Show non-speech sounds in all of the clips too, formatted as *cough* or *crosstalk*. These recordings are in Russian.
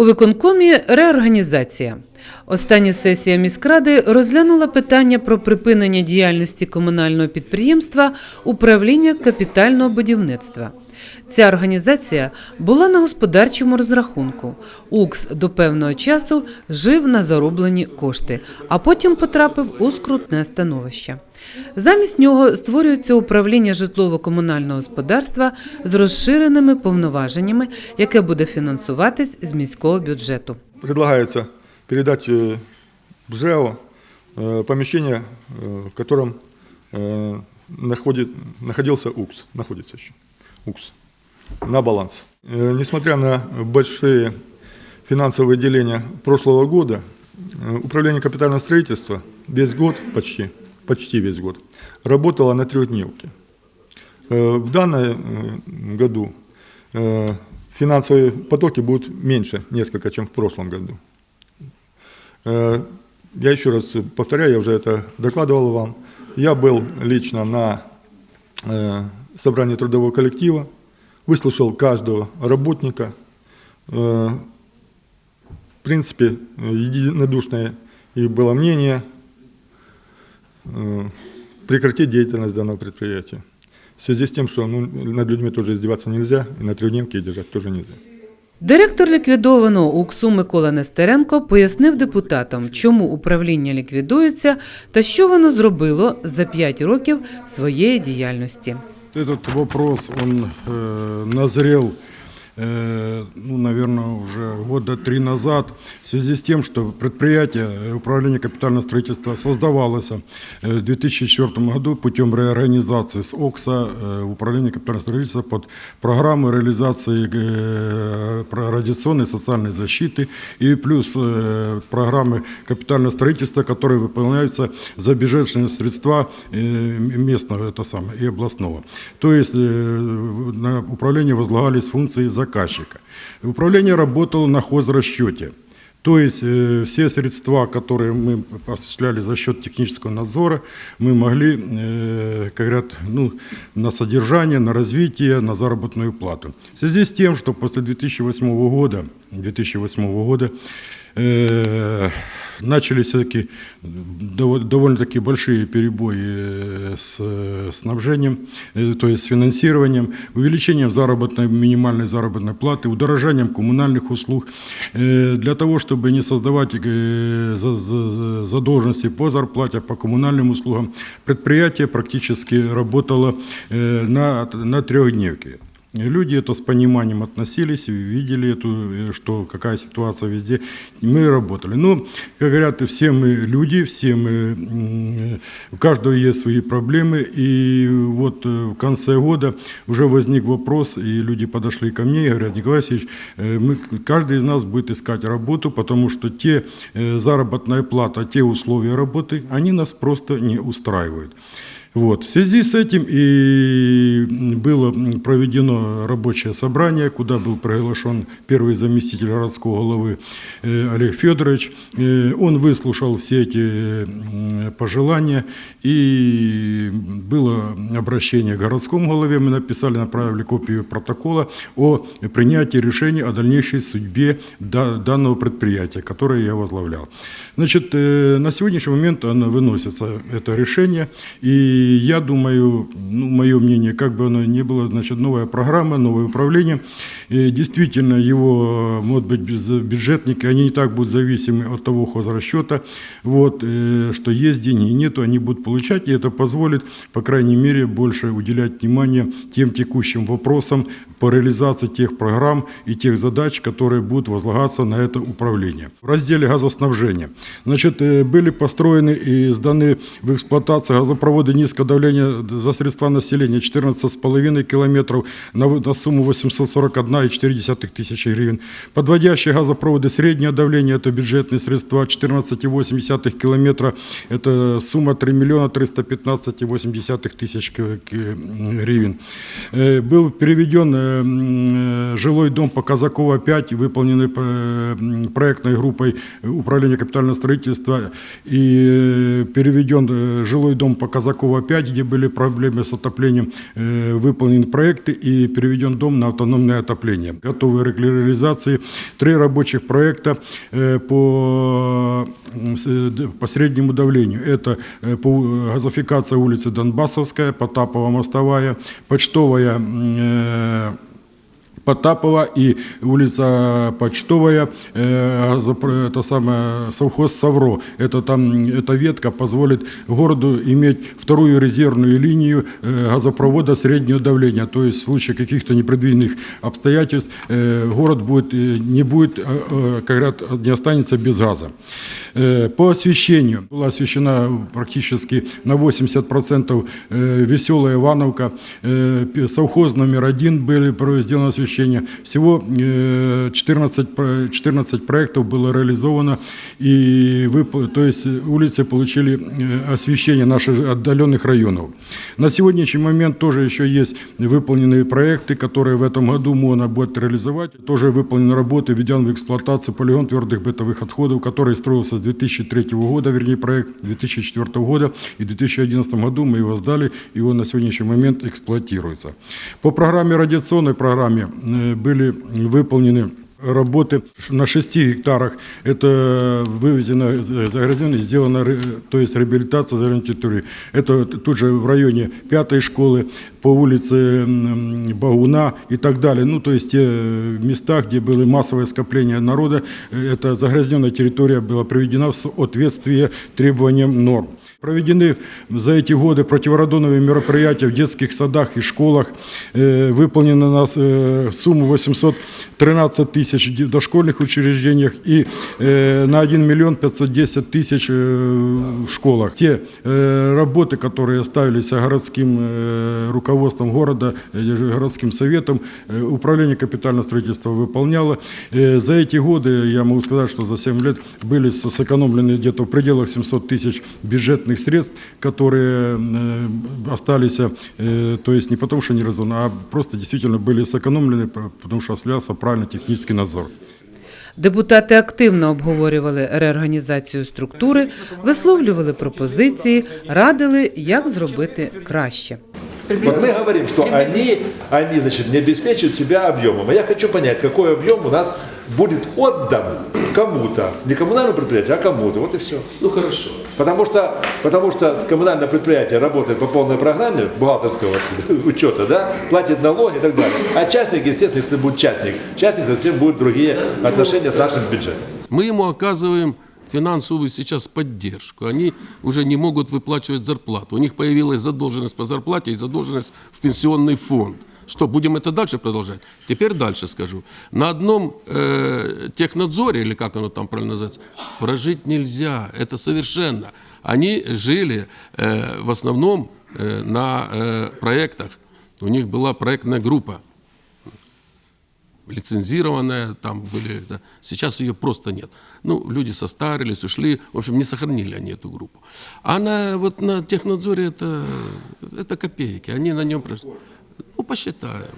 У виконкомі реорганізація. Остання сесія міськради розглянула питання про припинення діяльності комунального підприємства управління капітального будівництва. Ця організація була на господарчому розрахунку. УКС до певного часу жив на зароблені кошти, а потім потрапив у скрутне становище. Замість нього створюється управління житлово-комунального господарства з розширеними повноваженнями, яке буде фінансуватись з міського бюджету. Предлагается передать э, в ЖЭО э, помещение, э, в котором э, находит, находился УКС, находится еще УКС, На баланс. Э, Несмотря на большие финансовые выделения прошлого года, э, Управление капитального строительства весь год, почти, почти весь год, работало на трехдневке. Э, В данном году финансовые потоки будут меньше несколько, чем в прошлом году. Я еще раз повторяю, я уже это докладывал вам. Я был лично на собрании трудового коллектива, выслушал каждого работника. Э, В принципе, э, единодушное и было мнение э, прекратить деятельность данного предприятия. В связи с тем, что ну, над людьми тоже издеваться нельзя, и на трехдневке держать тоже нельзя. Директор ліквідованого УКСУ Микола Нестеренко пояснив депутатам, чому управління ліквідується та що воно зробило за 5 років своєї діяльності. Этот вопрос, он э, назрел, ну, наверное, уже года три назад в связи с тем, что предприятие э, Управления капитального строительства создавалось э, в 2004 году путем реорганизации с ОКСа э, Управления капитального строительства под программу реализации э, радиационной социальной защиты и плюс э, программы капитального строительства, которые выполняются за бюджетные средства э, местного это самое, и областного. То есть э, на управление возлагались функции заказчика. Управление работало на хозрасчете. То есть э, все средства, которые мы осуществляли за счет технического надзора, мы могли, э, как говорят, ну, на содержание, на развитие, на заработную плату. В связи с тем, что после 2008 года, 2008 года э, начались все-таки дов- довольно-таки большие перебои э, с э, снабжением, э, то есть с финансированием, увеличением заработной, минимальной заработной платы, удорожанием коммунальных услуг. Для того, чтобы не создавать за- за- за- задолженности по зарплате, по коммунальным услугам, предприятие практически работало на, на трехдневке. И Люди это с пониманием относились, видели эту, э, что какая ситуация везде. Мы работали. Но, как говорят, все мы люди, все мы, у каждого есть свои проблемы. И вот э, в конце года уже возник вопрос, и люди подошли ко мне и говорят, Николай Васильевич, э, мы, каждый из нас будет искать работу, потому что те заработная плата, те условия работы, они нас просто не устраивают. Вот. В связи с этим и было проведено рабочее собрание, куда был приглашен первый заместитель городского головы э, Олег Федорович. Э, Он выслушал все эти пожелания, и было обращение к городскому голове. Мы написали, направили копию протокола о принятии решения о дальнейшей судьбе да- данного предприятия, которое я возглавлял. Значит, э, на сегодняшний момент оно выносится, это решение, и я думаю, ну, мое мнение, как бы оно ни было, значит, новая программа, новое управление, э, действительно его, может быть, без бюджетники, они не так будут зависимы от того хозрасчета, вот, э, что есть деньги, нету, они будут получать, и это позволит, по крайней мере, больше уделять внимание тем текущим вопросам по реализации тех программ и тех задач, которые будут возлагаться на это управление. В разделе газоснабжения. Значит, э, были построены и сданы в эксплуатацию газопроводы низкого давления за средства населения 14,5 километров на, на сумму 841,4 тысячи гривен. Подводящие газопроводы среднего давления, это бюджетные средства 14,8 километра, это сумма 3 миллиона 315,8 тысяч гривен. Э, Был переведен э, э, жилой дом по Казакова 5, выполненный проектной группой Управления капитального строительства, и э, переведен э, жилой дом по Казакова 5, где были проблемы с отоплением, э, выполнены проекты и переведен дом на автономное отопление. Готовы к реализации три рабочих проекта э, по, э, по среднему давлению. Это газификация улицы Донбассовская, Потапова мостовая, Почтовая Потапова и улица Почтовая, э, это самое, совхоз Савро. Это там, эта ветка позволит городу иметь вторую резервную линию э, газопровода среднего давления. То есть в случае каких-то непредвиденных обстоятельств э, город будет, не будет, как не останется без газа. По освещению была освещена практически на 80% э, веселая Ивановка. Совхоз номер один были сделано освещение. Всего э, 14, про- 14 проектов было реализовано. И вып- то есть улицы получили э, освещение наших отдаленных районов. На сегодняшний момент тоже еще есть выполненные проекты, которые в этом году можно будет реализовать. Тоже выполнены работы, введен в эксплуатацию полигон твердых бытовых отходов, который строился с 2003 года, вернее проект 2004 года. И в 2011 году мы его сдали, и он на сегодняшний момент эксплуатируется. По программе, радиационной программе э, были выполнены работы на 6 гектарах. Это вывезено загрязнение, сделана то есть реабилитация загрязненной территории. Это тут же в районе пятой школы, по улице Багуна и так далее. Ну, то есть те места, где было массовое скопление народа, э, эта загрязненная территория была приведена в соответствие требованиям норм. Проведены за эти годы противорадоновые мероприятия в детских садах и школах. Э, Выполнено у нас э, сумму 813 тысяч в дошкольных учреждениях и э, на 1 миллион 510 тысяч в школах. Те работы, которые ставились городским руководством города, городским советом, управление капитального строительства выполняло. За эти годы, я могу сказать, что за 7 лет были сэкономлены где-то в пределах 700 тысяч бюджетных средств, которые э, остались, э, то есть не потому, что не разумно, а просто действительно были сэкономлены, п- потому что осуществлялся правильно технический надзор. Депутати активно обговорювали реорганізацію структури, висловлювали пропозиції, радили, як зробити краще. Вот мы говорим, что они, они значит, не обеспечивают себя объемом. А я хочу понять, какой объем у нас будет отдан кому-то. Не коммунальному предприятию, а кому-то. Вот и все. Ну хорошо. Потому что, потому что коммунальное предприятие работает по полной программе бухгалтерского *laughs* учета, да, платит налоги и так далее. А частник, естественно, если будет частник, частник совсем будут другие отношения с нашим бюджетом. Мы ему оказываем финансовую сейчас поддержку. Они уже не могут выплачивать зарплату. У них появилась задолженность по зарплате и задолженность в пенсионный фонд. Что, будем это дальше продолжать? Теперь дальше скажу. На одном э, технадзоре, или как оно там правильно называется, прожить нельзя. Это совершенно. Они жили э, в основном э, на э, проектах. У них была проектная группа лицензированная, там были, да. сейчас ее просто нет. Ну, люди состарились, ушли, в общем, не сохранили они эту группу. А на, вот на технадзоре это, это копейки, они на нем, просто- ну, посчитаем,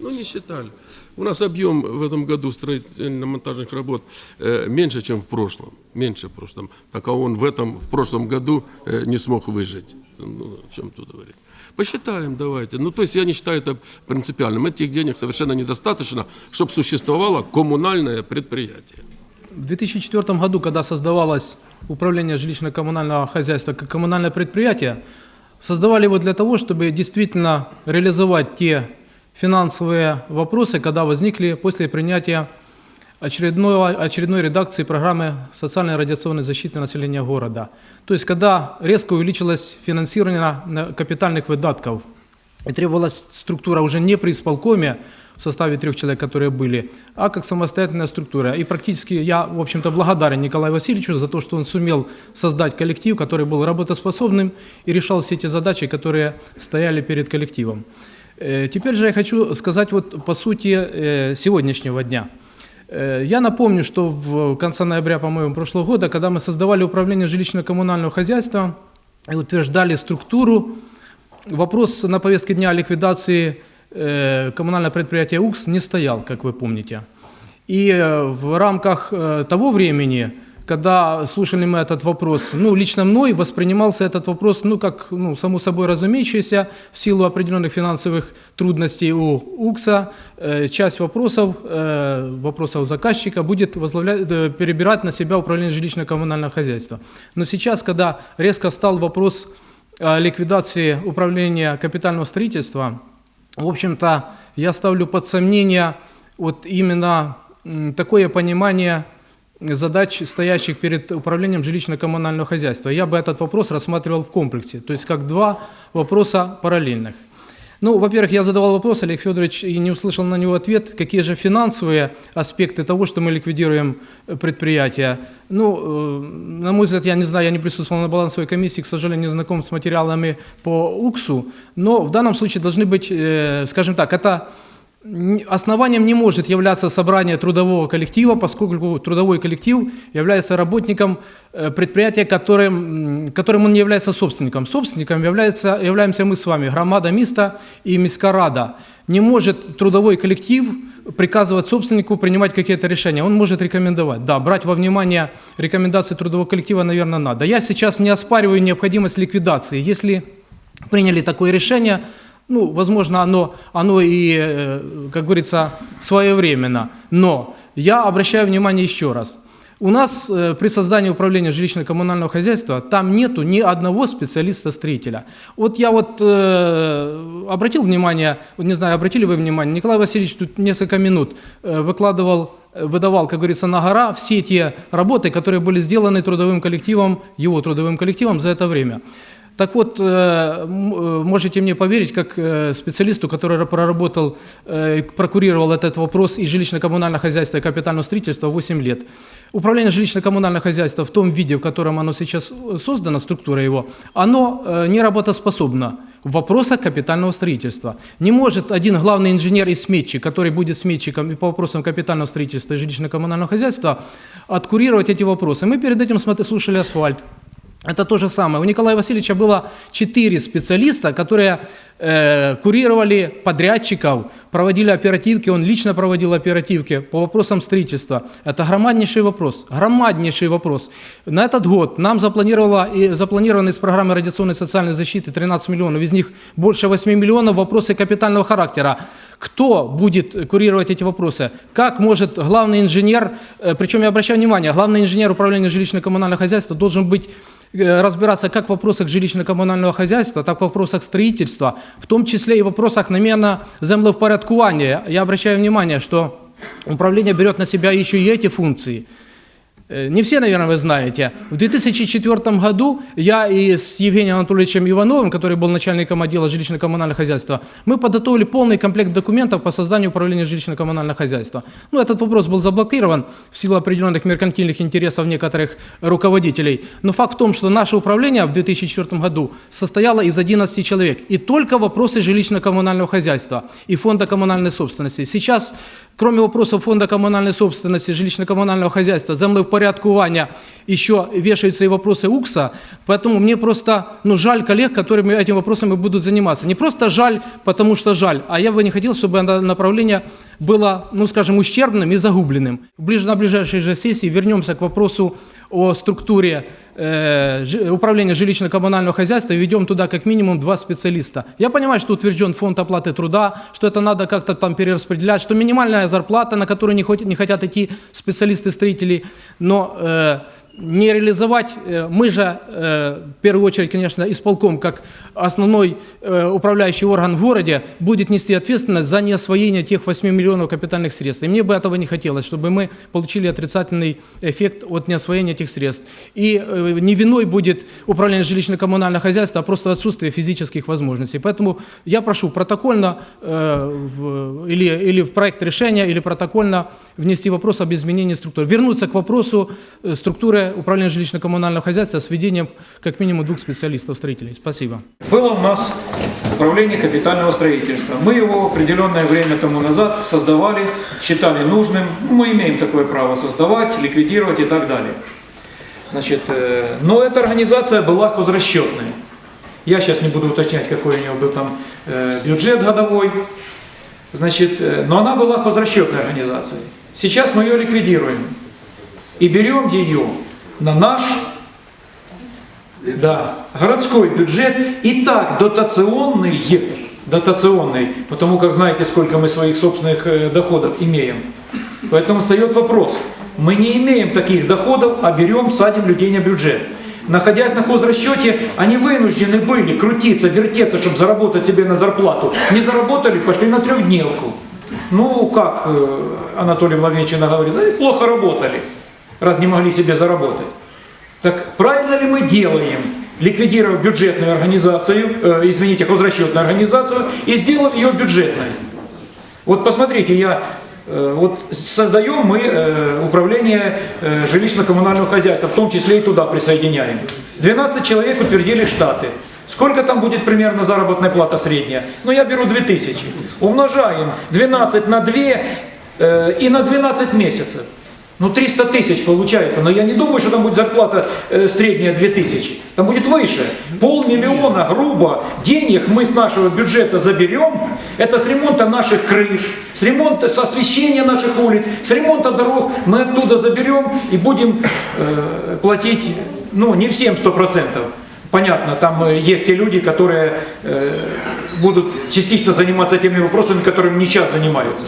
ну, не считали. У нас объем в этом году строительно-монтажных работ э, меньше, чем в прошлом, меньше в прошлом. Так а он в этом, в прошлом году э, не смог выжить. Ну, о чем тут говорить? Посчитаем, давайте. Ну, то есть я не считаю это принципиальным. Этих денег совершенно недостаточно, чтобы существовало коммунальное предприятие. В 2004 году, когда создавалось управление жилищно-коммунального хозяйства как коммунальное предприятие, создавали его для того, чтобы действительно реализовать те финансовые вопросы, когда возникли после принятия очередной, очередной редакции программы социальной радиационной защиты населения города. То есть, когда резко увеличилось финансирование на- капитальных выдатков, и требовалась структура уже не при исполкоме в составе трех человек, которые были, а как самостоятельная структура. И практически я, в общем-то, благодарен Николаю Васильевичу за то, что он сумел создать коллектив, который был работоспособным и решал все эти задачи, которые стояли перед коллективом. Э, Теперь же я хочу сказать вот по сути э, сегодняшнего дня. Э, Я напомню, что в конце ноября, по-моему, прошлого года, когда мы создавали управление жилищно-коммунального хозяйства и утверждали структуру, вопрос на повестке дня о ликвидации э, коммунального предприятия УКС не стоял, как вы помните. И э, в рамках э, того времени когда слушали мы этот вопрос, ну, лично мной воспринимался этот вопрос, ну, как, ну, само собой разумеющийся, в силу определенных финансовых трудностей у УКСа, часть вопросов, вопросов заказчика будет возглавлять, перебирать на себя управление жилищно-коммунального хозяйства. Но сейчас, когда резко стал вопрос ликвидации управления капитального строительства, в общем-то, я ставлю под сомнение вот именно такое понимание задач, стоящих перед управлением жилищно-коммунального хозяйства. Я бы этот вопрос рассматривал в комплексе, то есть как два вопроса параллельных. Ну, во-первых, я задавал вопрос, Олег Федорович, и не услышал на него ответ, какие же финансовые аспекты того, что мы ликвидируем э, предприятие. Ну, э, на мой взгляд, я не знаю, я не присутствовал на балансовой комиссии, к сожалению, не знаком с материалами по УКСу, но в данном случае должны быть, э, скажем так, это Основанием не может являться собрание трудового коллектива, поскольку трудовой коллектив является работником э, предприятия, которым, которым он не является собственником. Собственником является, являемся мы с вами, громада места и міська рада. Не может трудовой коллектив приказывать собственнику принимать какие-то решения. Он может рекомендовать. Да, брать во внимание рекомендации трудового коллектива, наверное, надо. Я сейчас не оспариваю необходимость ликвидации. Если приняли такое решение, ну, возможно, оно, оно и, э, как говорится, своевременно. Но я обращаю внимание еще раз. У нас э, при создании управления жилищно-коммунального хозяйства там нету ни одного специалиста-строителя. Вот я вот э, обратил внимание, вот не знаю, обратили вы внимание, Николай Васильевич тут несколько минут э, выкладывал выдавал, как говорится, на гора все те работы, которые были сделаны трудовым коллективом, его трудовым коллективом за это время. Так вот, э, э, можете мне поверить, как э, специалисту, который проработал, прокурировал этот вопрос и жилищно-коммунальное хозяйство, и капитальное строительство 8 лет. Управление жилищно-коммунального хозяйства в том виде, в котором оно сейчас создано, структура его, оно не работоспособно в вопросах капитального строительства. Не может один главный инженер и сметчик, который будет сметчиком и по вопросам капитального строительства и жилищно-коммунального хозяйства, откурировать эти вопросы. Мы перед этим слушали асфальт. Это то же самое. У Николая Васильевича было четыре специалиста, которые э, курировали подрядчиков, проводили оперативки, он лично проводил оперативки по вопросам строительства. Это громаднейший вопрос, громаднейший вопрос. На этот год нам запланировало, и запланировано из программы радиационной социальной защиты 13 миллионов, из них больше 8 миллионов вопросы капитального характера. Кто будет курировать эти вопросы? Как может главный инженер, э, причем я обращаю внимание, главный инженер управления жилищно-коммунального хозяйства должен быть разбираться как в вопросах жилищно-коммунального хозяйства, так и в вопросах строительства, в том числе и в вопросах намена землевпорядкування. Я обращаю внимание, что управление берет на себя еще и эти функции. Э, Не все, наверное, вы знаете. В 2004 году я и с Евгением Анатольевичем Ивановым, который был начальником отдела жилищно-коммунального хозяйства, мы подготовили полный комплект документов по созданию управления жилищно-коммунального хозяйства. Ну, этот вопрос был заблокирован в силу определенных меркантильных интересов некоторых руководителей. Но факт в том, что наше управление в 2004 году состояло из 11 человек. И только вопросы жилищно-коммунального хозяйства и фонда коммунальной собственности. Сейчас, кроме вопросов фонда коммунальной собственности, жилищно-коммунального хозяйства, землевпорядкування, еще вешаются и вопросы УКСа. Поэтому мне просто ну, жаль коллег, которыми этим вопросами будут заниматься. Не просто жаль, потому что жаль, а я бы не хотел, чтобы направление было, ну скажем, ущербным и загубленным. На ближайшей же сессии вернемся к вопросу о структуре э, управления жилищно-коммунального хозяйства и введем туда как минимум два специалиста. Я понимаю, что утвержден фонд оплаты труда, что это надо как-то там перераспределять, что минимальная зарплата, на которую не, хот- не хотят идти специалисты-строители, но э, не реализовать, э, мы же, э, в первую очередь, конечно, исполком, как основной э, управляющий орган в городе, будет нести ответственность за неосвоение тех 8 миллионов капитальных средств. И мне бы этого не хотелось, чтобы мы получили отрицательный эффект от неосвоения этих средств. И не виной будет управление жилищно-коммунального хозяйства, а просто отсутствие физических возможностей. Поэтому я прошу протокольно или, или в проект решения, или протокольно внести вопрос об изменении структуры. Вернуться к вопросу э, структуры управления жилищно-коммунального хозяйства с введением как минимум двух специалистов-строителей. Спасибо. Было у нас управление капитального строительства. Мы его определенное время тому назад создавали, считали нужным. Ну, Мы имеем такое право создавать, ликвидировать и так далее. Значит, э, но эта организация была хозрасчетной. Я сейчас не буду уточнять, какой у него был там э, бюджет годовой. Значит, э, но она была хозрасчетной организацией. Сейчас мы ее ликвидируем и берем ее на наш да, городской бюджет и так дотационный, дотационный, потому как знаете, сколько мы своих собственных э, доходов имеем. Поэтому встает вопрос, мы не имеем таких доходов, а берем, садим людей на бюджет. Находясь на хозрасчете, они вынуждены были крутиться, вертеться, чтобы заработать себе на зарплату. Не заработали, пошли на трехдневку. Ну, как э, Анатолий Владимирович говорит, и плохо работали, раз не могли себе заработать. Так правильно ли мы делаем, ликвидировав бюджетную организацию, э, извините, хозрасчетную организацию и сделав ее бюджетной? Вот посмотрите, я э, вот создаем мы э, управление э, жилищно-коммунального хозяйства, в том числе и туда присоединяем. 12 человек утвердили штаты. Сколько там будет примерно заработная плата средняя? Ну, я беру 2000. Умножаем 12 на 2 э, и на 12 месяцев. Ну, 300 тысяч получается. Но я не думаю, что там будет зарплата э, средняя 2000. Там будет выше. Полмиллиона, грубо, денег мы с нашего бюджета заберем. Это с ремонта наших крыш, с ремонта, с освещения наших улиц, с ремонта дорог. Мы оттуда заберем и будем э, платить, ну, не всем 100%. Понятно, там э, есть те люди, которые э, будут частично заниматься теми вопросами, которыми не сейчас занимаются.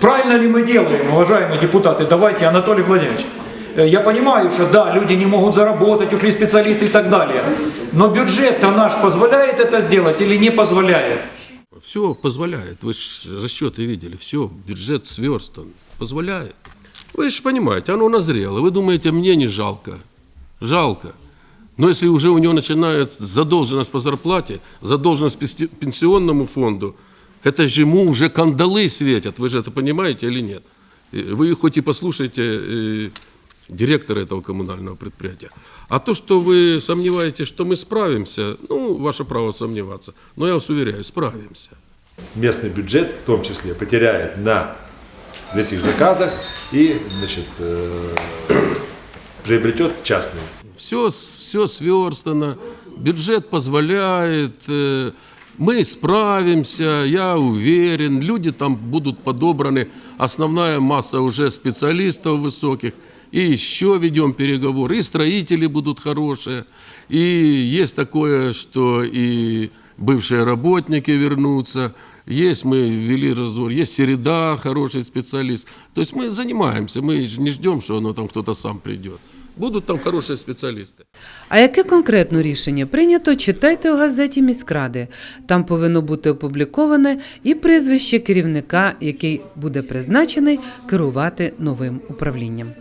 Правильно ли мы делаем, уважаемые депутаты? Давайте, Анатолий Владимирович. э, Я понимаю, что да, люди не могут заработать, ушли специалисты и так далее. Но бюджет-то наш позволяет это сделать или не позволяет? Все позволяет. Вы же расчеты видели. Все, бюджет сверстан. Позволяет. Вы же понимаете, оно назрело. Вы думаете, мне не жалко. Жалко. Но если уже у него начинается задолженность по зарплате, задолженность пенси- пенсионному фонду, это же ему уже кандалы светят. Вы же это понимаете или нет? Вы хоть и послушайте э, директора этого коммунального предприятия. А то, что вы сомневаетесь, что мы справимся, ну, ваше право сомневаться. Но я вас уверяю, справимся. Местный бюджет, в том числе, потеряет на этих заказах и, значит, э, приобретет частный. Все, все сверстано, бюджет позволяет, э, мы справимся, я уверен, люди там будут подобраны, основная масса уже специалистов высоких, и еще ведем переговоры, и строители будут хорошие, и есть такое, что и бывшие работники вернутся, есть, мы ввели разговор, есть Середа, хороший специалист. То есть мы занимаемся, мы не ждем, что оно там кто-то сам придет. Будут там хороші спеціалісти. А яке конкретно рішення прийнято, читайте у газеті міськради. Там повинно бути опубліковане і прізвище керівника, який буде призначений керувати новим управлінням.